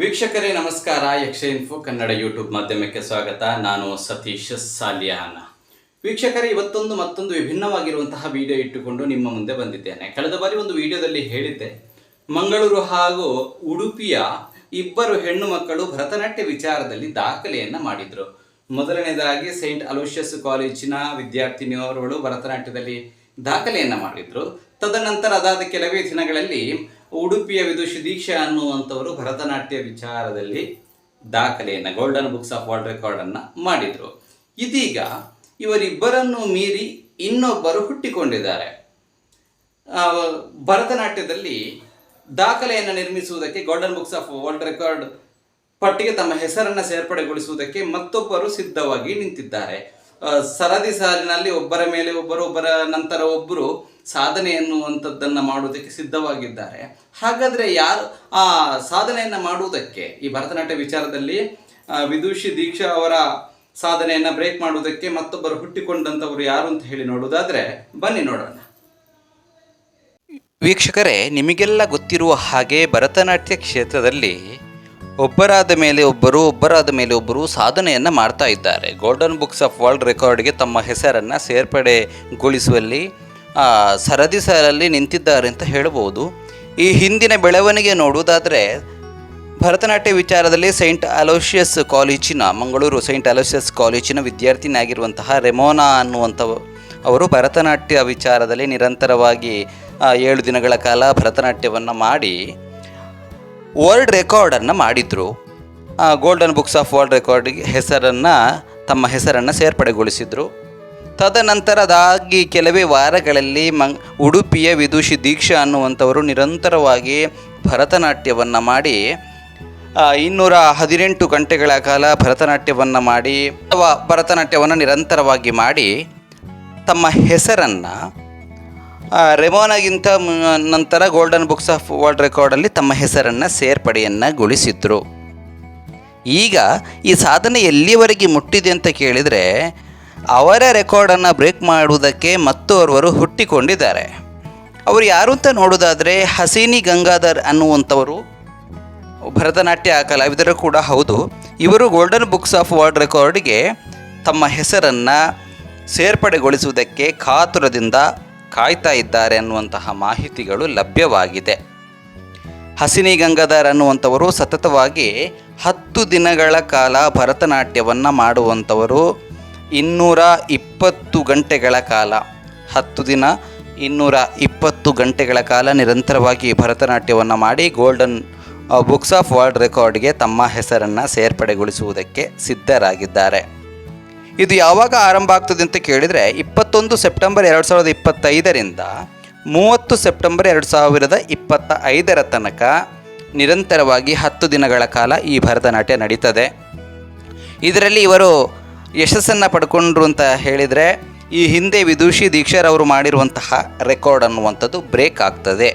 ವೀಕ್ಷಕರೇ, ನಮಸ್ಕಾರ. ಯಕ್ಷ ಇನ್ಫೋ ಕನ್ನಡ ಯೂಟ್ಯೂಬ್ ಮಾಧ್ಯಮಕ್ಕೆ ಸ್ವಾಗತ. ನಾನು ಸತೀಶ್ ಸಾಲಿಯಾನ. ವೀಕ್ಷಕರೇ, ಇವತ್ತೊಂದು ಮತ್ತೊಂದು ವಿಭಿನ್ನವಾಗಿರುವಂತಹ ವಿಡಿಯೋ ಇಟ್ಟುಕೊಂಡು ನಿಮ್ಮ ಮುಂದೆ ಬಂದಿದ್ದೇನೆ. ಕಳೆದ ಬಾರಿ ಒಂದು ವಿಡಿಯೋದಲ್ಲಿ ಹೇಳಿದ್ದೆ, ಮಂಗಳೂರು ಹಾಗೂ ಉಡುಪಿಯ ಇಬ್ಬರು ಹೆಣ್ಣು ಮಕ್ಕಳು ಭರತನಾಟ್ಯ ವಿಚಾರದಲ್ಲಿ ದಾಖಲೆಯನ್ನು ಮಾಡಿದ್ರು. ಮೊದಲನೇದಾಗಿ ಸೈಂಟ್ ಅಲೋಷಿಯಸ್ ಕಾಲೇಜಿನ ವಿದ್ಯಾರ್ಥಿನಿಯವರುಗಳು ಭರತನಾಟ್ಯದಲ್ಲಿ ದಾಖಲೆಯನ್ನು ಮಾಡಿದ್ರು. ತದನಂತರ ಅದಾದ ಕೆಲವೇ ದಿನಗಳಲ್ಲಿ ಉಡುಪಿಯ ವಿದುಷಿ ದೀಕ್ಷೆ ಅನ್ನುವಂಥವರು ಭರತನಾಟ್ಯ ವಿಚಾರದಲ್ಲಿ ದಾಖಲೆಯನ್ನು ಗೋಲ್ಡನ್ ಬುಕ್ಸ್ ಆಫ್ ವರ್ಲ್ಡ್ ರೆಕಾರ್ಡನ್ನು ಮಾಡಿದರು. ಇದೀಗ ಇವರಿಬ್ಬರನ್ನು ಮೀರಿ ಇನ್ನೊಬ್ಬರು ಹುಟ್ಟಿಕೊಂಡಿದ್ದಾರೆ. ಭರತನಾಟ್ಯದಲ್ಲಿ ದಾಖಲೆಯನ್ನು ನಿರ್ಮಿಸುವುದಕ್ಕೆ golden books of world record ಪಟ್ಟಿಗೆ ತಮ್ಮ ಹೆಸರನ್ನು ಸೇರ್ಪಡೆಗೊಳಿಸುವುದಕ್ಕೆ ಮತ್ತೊಬ್ಬರು ಸಿದ್ಧವಾಗಿ ನಿಂತಿದ್ದಾರೆ. ಸರದಿ ಸಾಲಿನಲ್ಲಿ ಒಬ್ಬರ ಮೇಲೆ ಒಬ್ಬರು, ಒಬ್ಬರ ನಂತರ ಒಬ್ಬರು ಸಾಧನೆ ಎನ್ನುವಂಥದ್ದನ್ನು ಮಾಡುವುದಕ್ಕೆ ಸಿದ್ಧವಾಗಿದ್ದಾರೆ. ಹಾಗಾದರೆ ಯಾರು, ಆ, ಸಾಧನೆಯನ್ನು ಮಾಡುವುದಕ್ಕೆ, ಈ ಭರತನಾಟ್ಯ ವಿಚಾರದಲ್ಲಿ ವಿದುಷಿ ದೀಕ್ಷಾ ಅವರ ಸಾಧನೆಯನ್ನು ಬ್ರೇಕ್ ಮಾಡುವುದಕ್ಕೆ ಮತ್ತೊಬ್ಬರು ಹುಟ್ಟಿಕೊಂಡಂಥವರು ಯಾರು ಅಂತ ಹೇಳಿ ನೋಡುವುದಾದ್ರೆ, ಬನ್ನಿ ನೋಡೋಣ. ವೀಕ್ಷಕರೇ, ನಿಮಗೆಲ್ಲ ಗೊತ್ತಿರುವ ಹಾಗೆ ಭರತನಾಟ್ಯ ಕ್ಷೇತ್ರದಲ್ಲಿ ಒಬ್ಬರಾದ ಮೇಲೆ ಒಬ್ಬರು, ಒಬ್ಬರಾದ ಮೇಲೆ ಒಬ್ಬರು ಸಾಧನೆಯನ್ನು ಮಾಡ್ತಾ ಇದ್ದಾರೆ. ಗೋಲ್ಡನ್ ಬುಕ್ಸ್ ಆಫ್ ವರ್ಲ್ಡ್ ರೆಕಾರ್ಡ್ಗೆ ತಮ್ಮ ಹೆಸರನ್ನು ಸೇರ್ಪಡೆಗೊಳಿಸುವಲ್ಲಿ ಸರದಿ ಸಾಲಲ್ಲಿ ನಿಂತಿದ್ದಾರೆ ಅಂತ ಹೇಳಬಹುದು. ಈ ಹಿಂದಿನ ಬೆಳವಣಿಗೆ ನೋಡುವುದಾದರೆ, ಭರತನಾಟ್ಯ ವಿಚಾರದಲ್ಲಿ ಸೈಂಟ್ ಅಲೋಷಿಯಸ್ ಕಾಲೇಜಿನ ಮಂಗಳೂರು ಸೈಂಟ್ ಅಲೋಷಿಯಸ್ ಕಾಲೇಜಿನ ವಿದ್ಯಾರ್ಥಿನಿಯಾಗಿರುವಂತಹ ರೆಮೋನಾ ಅನ್ನುವಂಥ ಅವರು ಭರತನಾಟ್ಯ ವಿಚಾರದಲ್ಲಿ ನಿರಂತರವಾಗಿ ಏಳು ದಿನಗಳ ಕಾಲ ಭರತನಾಟ್ಯವನ್ನು ಮಾಡಿ ವರ್ಲ್ಡ್ ರೆಕಾರ್ಡನ್ನು ಮಾಡಿದರು. ಗೋಲ್ಡನ್ ಬುಕ್ಸ್ ಆಫ್ ವರ್ಲ್ಡ್ ರೆಕಾರ್ಡ್ಗೆ ಹೆಸರನ್ನು, ತಮ್ಮ ಹೆಸರನ್ನು ಸೇರ್ಪಡೆಗೊಳಿಸಿದರು. ತದನಂತರ ಅದಾಗಿ ಕೆಲವೇ ವಾರಗಳಲ್ಲಿ ಮಂಗ್, ಉಡುಪಿಯ ವಿದುಷಿ ದೀಕ್ಷಾ ಅನ್ನುವಂಥವರು ನಿರಂತರವಾಗಿ ಭರತನಾಟ್ಯವನ್ನು ಮಾಡಿ ಇನ್ನೂರ ಹದಿನೆಂಟು ಗಂಟೆಗಳ ಕಾಲ ಭರತನಾಟ್ಯವನ್ನು ಮಾಡಿ, ಅಥವಾ ಭರತನಾಟ್ಯವನ್ನು ನಿರಂತರವಾಗಿ ಮಾಡಿ, ತಮ್ಮ ಹೆಸರನ್ನು ರೆಮೋನಾಗಿಂತ ನಂತರ ಗೋಲ್ಡನ್ ಬುಕ್ಸ್ ಆಫ್ ವರ್ಲ್ಡ್ ರೆಕಾರ್ಡಲ್ಲಿ ತಮ್ಮ ಹೆಸರನ್ನು ಸೇರ್ಪಡೆಯನ್ನು ಗೊಳಿಸಿದ್ರು. ಈಗ ಈ ಸಾಧನೆ ಎಲ್ಲಿವರೆಗೆ ಮುಟ್ಟಿದೆ ಅಂತ ಕೇಳಿದರೆ, ಅವರ ರೆಕಾರ್ಡನ್ನು ಬ್ರೇಕ್ ಮಾಡುವುದಕ್ಕೆ ಮತ್ತೋರ್ವರು ಹುಟ್ಟಿಕೊಂಡಿದ್ದಾರೆ. ಅವರು ಯಾರು ಅಂತ ನೋಡೋದಾದರೆ ಹಸೀನಿ ಗಂಗಾಧರ್ ಅನ್ನುವಂಥವರು, ಭರತನಾಟ್ಯ ಕಲಾವಿದರು ಕೂಡ ಹೌದು. ಇವರು ಗೋಲ್ಡನ್ ಬುಕ್ಸ್ ಆಫ್ ವರ್ಲ್ಡ್ ರೆಕಾರ್ಡ್ಗೆ ತಮ್ಮ ಹೆಸರನ್ನು ಸೇರ್ಪಡೆಗೊಳಿಸುವುದಕ್ಕೆ ಕಾತುರದಿಂದ ಕಾಯ್ತಾ ಇದ್ದಾರೆ ಅನ್ನುವಂತಹ ಮಾಹಿತಿಗಳು ಲಭ್ಯವಾಗಿದೆ. ಹಸಿನಿ ಗಂಗಾಧರ್ ಅನ್ನುವಂಥವರು ಸತತವಾಗಿ ಹತ್ತು ದಿನಗಳ ಕಾಲ ಭರತನಾಟ್ಯವನ್ನು ಮಾಡುವಂಥವರು. ಇನ್ನೂರ ಇಪ್ಪತ್ತು ಗಂಟೆಗಳ ಕಾಲ, ಹತ್ತು ದಿನ ಇನ್ನೂರ ಇಪ್ಪತ್ತು ಗಂಟೆಗಳ ಕಾಲ ನಿರಂತರವಾಗಿ ಭರತನಾಟ್ಯವನ್ನು ಮಾಡಿ ಗೋಲ್ಡನ್ ಬುಕ್ಸ್ ಆಫ್ ವರ್ಲ್ಡ್ ರೆಕಾರ್ಡ್ಗೆ ತಮ್ಮ ಹೆಸರನ್ನು ಸೇರ್ಪಡೆಗೊಳಿಸುವುದಕ್ಕೆ ಸಿದ್ಧರಾಗಿದ್ದಾರೆ. ಇದು ಯಾವಾಗ ಆರಂಭ ಆಗ್ತದೆ ಅಂತ ಕೇಳಿದರೆ ಇಪ್ಪತ್ತೊಂದು ಸೆಪ್ಟೆಂಬರ್ ಎರಡು ಸಾವಿರದ ಇಪ್ಪತ್ತೈದರಿಂದ ಮೂವತ್ತು ಸೆಪ್ಟೆಂಬರ್ ಎರಡು ಸಾವಿರದ ಇಪ್ಪತ್ತ ಐದರ ತನಕ ನಿರಂತರವಾಗಿ ಹತ್ತು ದಿನಗಳ ಕಾಲ ಈ ಭರತನಾಟ್ಯ ನಡೀತದೆ. ಇದರಲ್ಲಿ ಇವರು ಯಶಸ್ಸನ್ನು ಪಡ್ಕೊಂಡ್ರು ಅಂತ ಹೇಳಿದರೆ ಈ ಹಿಂದೆ ವಿದೂಷಿ ದೀಕ್ಷಾರವರು ಮಾಡಿರುವಂತಹ ರೆಕಾರ್ಡ್ ಅನ್ನುವಂಥದ್ದು ಬ್ರೇಕ್ ಆಗ್ತದೆ.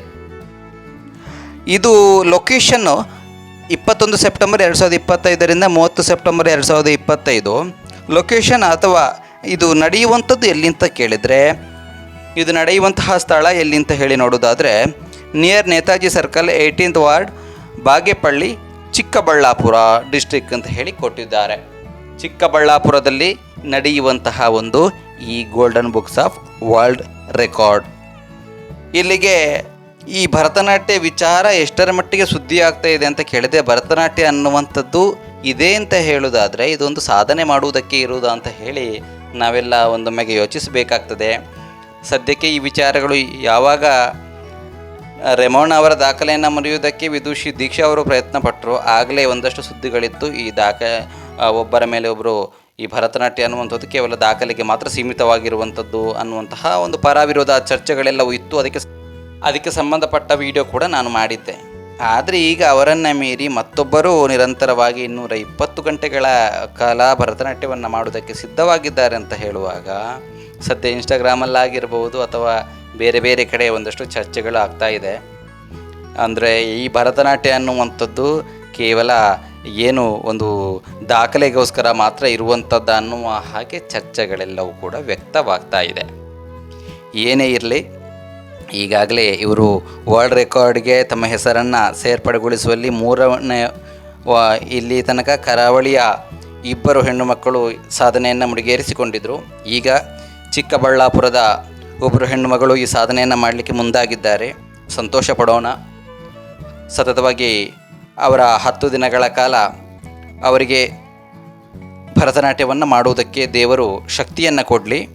ಇದು ಲೊಕೇಶನ್ನು ಇಪ್ಪತ್ತೊಂದು ಸೆಪ್ಟೆಂಬರ್ ಎರಡು ಸಾವಿರದ ಇಪ್ಪತ್ತೈದರಿಂದ ಮೂವತ್ತು ಸೆಪ್ಟೆಂಬರ್ ಎರಡು ಸಾವಿರದ ಇಪ್ಪತ್ತೈದು ಲೊಕೇಶನ್ ಅಥವಾ ಇದು ನಡೆಯುವಂಥದ್ದು ಎಲ್ಲಿಂತ ಕೇಳಿದರೆ, ಇದು ನಡೆಯುವಂತಹ ಸ್ಥಳ ಎಲ್ಲಿಂತ ಹೇಳಿ ನೋಡೋದಾದರೆ near Netaji circle eighteenth ward Bagepalli, Chikkaballapur district ಅಂತ ಹೇಳಿ ಕೊಟ್ಟಿದ್ದಾರೆ. ಚಿಕ್ಕಬಳ್ಳಾಪುರದಲ್ಲಿ ನಡೆಯುವಂತಹ ಒಂದು ಈ golden books of world record ಇಲ್ಲಿಗೆ ಈ ಭರತನಾಟ್ಯ ವಿಚಾರ ಎಷ್ಟರ ಮಟ್ಟಿಗೆ ಸುದ್ದಿ ಆಗ್ತಾ ಇದೆ ಅಂತ ಕೇಳಿದೆ ಭರತನಾಟ್ಯ ಅನ್ನುವಂಥದ್ದು ಇದೆ ಅಂತ ಹೇಳುವುದಾದರೆ ಇದೊಂದು ಸಾಧನೆ ಮಾಡುವುದಕ್ಕೆ ಇರುವುದಾ ಅಂತ ಹೇಳಿ ನಾವೆಲ್ಲ ಒಂದೊಮ್ಮೆಗೆ ಯೋಚಿಸಬೇಕಾಗ್ತದೆ. ಸದ್ಯಕ್ಕೆ ಈ ವಿಚಾರಗಳು ಯಾವಾಗ ರೆಮೋಣ ಅವರ ದಾಖಲೆಯನ್ನು ಮುರಿಯುವುದಕ್ಕೆ ವಿದುಷಿ ದೀಕ್ಷಾ ಅವರು ಪ್ರಯತ್ನ ಪಟ್ಟರು ಆಗಲೇ ಒಂದಷ್ಟು ಸುದ್ದಿಗಳಿತ್ತು. ಈ ದಾಖ ಆ, ಒಬ್ಬರ ಮೇಲೆ ಒಬ್ಬರು ಈ ಭರತನಾಟ್ಯ ಅನ್ನುವಂಥದ್ದು ಕೇವಲ ದಾಖಲೆಗೆ ಮಾತ್ರ ಸೀಮಿತವಾಗಿರುವಂಥದ್ದು ಅನ್ನುವಂತಹ ಒಂದು ಪರವಿರೋಧ ಚರ್ಚೆಗಳೆಲ್ಲವೂ ಇತ್ತು. ಅದಕ್ಕೆ ಅದಕ್ಕೆ ಸಂಬಂಧಪಟ್ಟ ವಿಡಿಯೋ ಕೂಡ ನಾನು ಮಾಡಿದ್ದೆ. ಆದರೆ ಈಗ ಅವರನ್ನು ಮೀರಿ ಮತ್ತೊಬ್ಬರು ನಿರಂತರವಾಗಿ ಇನ್ನೂರ ಇಪ್ಪತ್ತು ಗಂಟೆಗಳ ಕಾಲ ಭರತನಾಟ್ಯವನ್ನು ಮಾಡುವುದಕ್ಕೆ ಸಿದ್ಧವಾಗಿದ್ದಾರೆ ಅಂತ ಹೇಳುವಾಗ ಸದ್ಯ ಇನ್ಸ್ಟಾಗ್ರಾಮಲ್ಲಾಗಿರ್ಬೋದು ಅಥವಾ ಬೇರೆ ಬೇರೆ ಕಡೆ ಒಂದಷ್ಟು ಚರ್ಚೆಗಳು ಆಗ್ತಾ ಇದೆ. ಅಂದರೆ ಈ ಭರತನಾಟ್ಯ ಅನ್ನುವಂಥದ್ದು ಕೇವಲ ಏನು ಒಂದು ದಾಖಲೆಗೋಸ್ಕರ ಮಾತ್ರ ಇರುವಂಥದ್ದು ಅನ್ನುವ ಹಾಗೆ ಚರ್ಚೆಗಳೆಲ್ಲವೂ ಕೂಡ ವ್ಯಕ್ತವಾಗ್ತಾ ಇದೆ. ಏನೇ ಇರಲಿ ಈಗಾಗಲೇ ಇವರು ವರ್ಲ್ಡ್ ರೆಕಾರ್ಡ್ಗೆ ತಮ್ಮ ಹೆಸರನ್ನು ಸೇರ್ಪಡೆಗೊಳಿಸುವಲ್ಲಿ ಮೂರನೇ ಇಲ್ಲಿ ತನಕ ಕರಾವಳಿಯ ಇಬ್ಬರು ಹೆಣ್ಣು ಮಕ್ಕಳು ಸಾಧನೆಯನ್ನು ಮುಡಿಗೇರಿಸಿಕೊಂಡಿದ್ದರು ಈಗ ಚಿಕ್ಕಬಳ್ಳಾಪುರದ ಒಬ್ಬರು ಹೆಣ್ಣು ಮಗಳು ಈ ಸಾಧನೆಯನ್ನು ಮಾಡಲಿಕ್ಕೆ ಮುಂದಾಗಿದ್ದಾರೆ. ಸಂತೋಷ ಪಡೋಣ. ಸತತವಾಗಿ ಅವರ ಹತ್ತು ದಿನಗಳ ಕಾಲ ಅವರಿಗೆ ಭರತನಾಟ್ಯವನ್ನು ಮಾಡುವುದಕ್ಕೆ ದೇವರು ಶಕ್ತಿಯನ್ನು ಕೊಡಲಿ.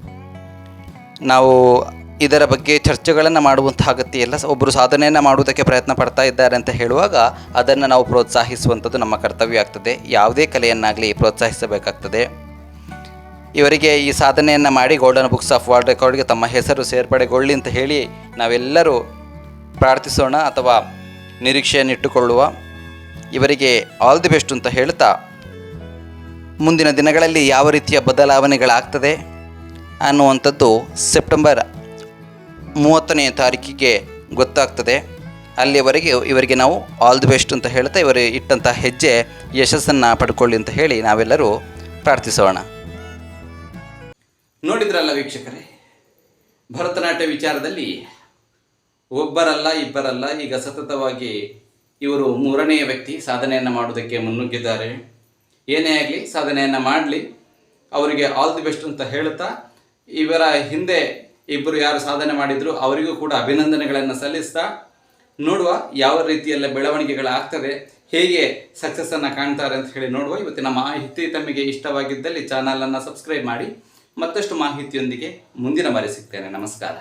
ನಾವು ಇದರ ಬಗ್ಗೆ ಚರ್ಚೆಗಳನ್ನು ಮಾಡುವಂಥ ಅಗತ್ಯ ಇಲ್ಲ. ಒಬ್ಬರು ಸಾಧನೆಯನ್ನು ಮಾಡುವುದಕ್ಕೆ ಪ್ರಯತ್ನ ಪಡ್ತಾ ಇದ್ದಾರೆ ಅಂತ ಹೇಳುವಾಗ ಅದನ್ನು ನಾವು ಪ್ರೋತ್ಸಾಹಿಸುವಂಥದ್ದು ನಮ್ಮ ಕರ್ತವ್ಯ ಆಗ್ತದೆ. ಯಾವುದೇ ಕಲೆಯನ್ನಾಗಲಿ ಪ್ರೋತ್ಸಾಹಿಸಬೇಕಾಗ್ತದೆ. ಇವರಿಗೆ ಈ ಸಾಧನೆಯನ್ನು ಮಾಡಿ ಗೋಲ್ಡನ್ ಬುಕ್ಸ್ ಆಫ್ ವರ್ಲ್ಡ್ ರೆಕಾರ್ಡ್ಗೆ ತಮ್ಮ ಹೆಸರು ಸೇರ್ಪಡೆಗೊಳ್ಳಿ ಅಂತ ಹೇಳಿ ನಾವೆಲ್ಲರೂ ಪ್ರಾರ್ಥಿಸೋಣ ಅಥವಾ ನಿರೀಕ್ಷೆಯನ್ನಿಟ್ಟುಕೊಳ್ಳುವ ಇವರಿಗೆ ಆಲ್ ದಿ ಬೆಸ್ಟ್ ಅಂತ ಹೇಳ್ತಾ ಮುಂದಿನ ದಿನಗಳಲ್ಲಿ ಯಾವ ರೀತಿಯ ಬದಲಾವಣೆಗಳಾಗ್ತದೆ ಅನ್ನುವಂಥದ್ದು ಸೆಪ್ಟೆಂಬರ್ ಮೂವತ್ತನೇ ತಾರೀಕಿಗೆ ಗೊತ್ತಾಗ್ತದೆ. ಅಲ್ಲಿಯವರೆಗೆ ಇವರಿಗೆ ನಾವು ಆಲ್ ದಿ ಬೆಸ್ಟ್ ಅಂತ ಹೇಳ್ತಾ ಇವರು ಇಟ್ಟಂಥ ಹೆಜ್ಜೆ ಯಶಸ್ಸನ್ನು ಪಡ್ಕೊಳ್ಳಿ ಅಂತ ಹೇಳಿ ನಾವೆಲ್ಲರೂ ಪ್ರಾರ್ಥಿಸೋಣ. ನೋಡಿದ್ರಲ್ಲ ವೀಕ್ಷಕರೇ, ಭರತನಾಟ್ಯ ವಿಚಾರದಲ್ಲಿ ಒಬ್ಬರಲ್ಲ ಇಬ್ಬರಲ್ಲ ಈಗ ಸತತವಾಗಿ ಇವರು ಮೂರನೆಯ ವ್ಯಕ್ತಿ ಸಾಧನೆಯನ್ನು ಮಾಡೋದಕ್ಕೆ ಮುನ್ನುಗ್ಗಿದ್ದಾರೆ. ಏನೇ ಆಗಲಿ ಸಾಧನೆಯನ್ನು ಮಾಡಲಿ, ಅವರಿಗೆ ಆಲ್ ದಿ ಬೆಸ್ಟ್ ಅಂತ ಹೇಳ್ತಾ ಇವರ ಹಿಂದೆ ಇಬ್ಬರು ಯಾರು ಸಾಧನೆ ಮಾಡಿದ್ರು, ಅವರಿಗೂ ಕೂಡ ಅಭಿನಂದನೆಗಳನ್ನು ಸಲ್ಲಿಸ್ತಾ ನೋಡುವ ಯಾವ ರೀತಿಯಲ್ಲ ಬೆಳವಣಿಗೆಗಳಾಗ್ತದೆ ಹೇಗೆ ಸಕ್ಸಸ್ಸನ್ನು ಕಾಣ್ತಾರೆ ಅಂತ ಹೇಳಿ ನೋಡುವ. ಇವತ್ತಿನ ಮಾಹಿತಿ ತಮಗೆ ಇಷ್ಟವಾಗಿದ್ದಲ್ಲಿ ಚಾನಲನ್ನು ಸಬ್ಸ್ಕ್ರೈಬ್ ಮಾಡಿ ಮತ್ತಷ್ಟು ಮಾಹಿತಿಯೊಂದಿಗೆ ಮುಂದಿನ ಬಾರಿ ಸಿಗ್ತೇನೆ. ನಮಸ್ಕಾರ.